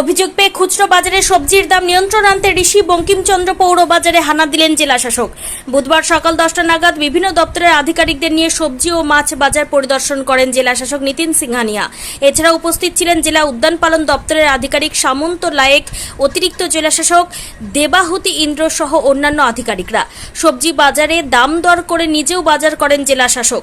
অভিযোগ পেয়ে খুচরো বাজারে সবজির দাম নিয়ন্ত্রণ আনতে ঋষি বঙ্কিমচন্দ্র পৌর বাজারে হানা দিলেন জেলা শাসক বুধবার সকাল দশটা নাগাদ বিভিন্ন দপ্তরের আধিকারিকদের নিয়ে সবজি ও মাছ বাজার পরিদর্শন করেন জেলা শাসক নীতিন সিংহানিয়া। এছাড়া উপস্থিত ছিলেন জেলা উদ্যান পালন দপ্তরের আধিকারিক সামন্ত লায়েক, অতিরিক্ত জেলা শাসক দেবাহুতি ইন্দ্র সহ অন্যান্য আধিকারিকরা। সবজি বাজারে দাম দর করে নিজেও বাজার করেন জেলা শাসক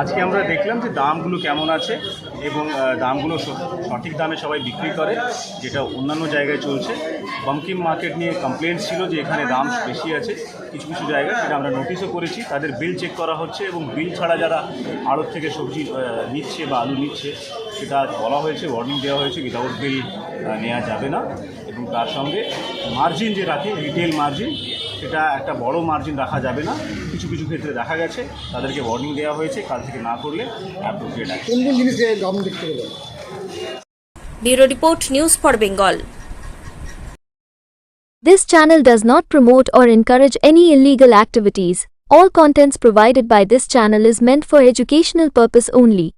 আজকে আমরা দেখলাম যে দামগুলো কেমন আছে এবং দামগুলো সঠিক দামে সবাই বিক্রি করে যেটা অন্যান্য জায়গায় চলছে। বমকিম মার্কেট নিয়ে কমপ্লেন ছিল যে এখানে দাম বেশি আছে কিছু কিছু জায়গায় সেটা আমরা নোটিশও করেছি। তাদের বিল চেক করা হচ্ছে এবং বিল ছাড়া যারা আড়ত থেকে সবজি নিচ্ছে বা আলু নিচ্ছে সেটা বলা হয়েছে ওয়ার্নিং দেওয়া হয়েছে উইদাউট বিল নেওয়া যাবে না। এবং তার সঙ্গে মার্জিন যে রাখে রিটেল মার্জিন সেটা একটা বড় মার্জিন রাখা যাবে না কিছু কিছু ক্ষেত্রে দেখা গেছে তাদেরকে ওয়ার্নিং দেওয়া হয়েছে কাল থেকে না করলে অ্যাপ্রোপ্রিয়েট কোন কোন জিনিসে দাম দেখতে পেলেন bureau report news for Bengal This channel does not promote or encourage any illegal activities. All contents provided by this channel is meant for educational purpose only.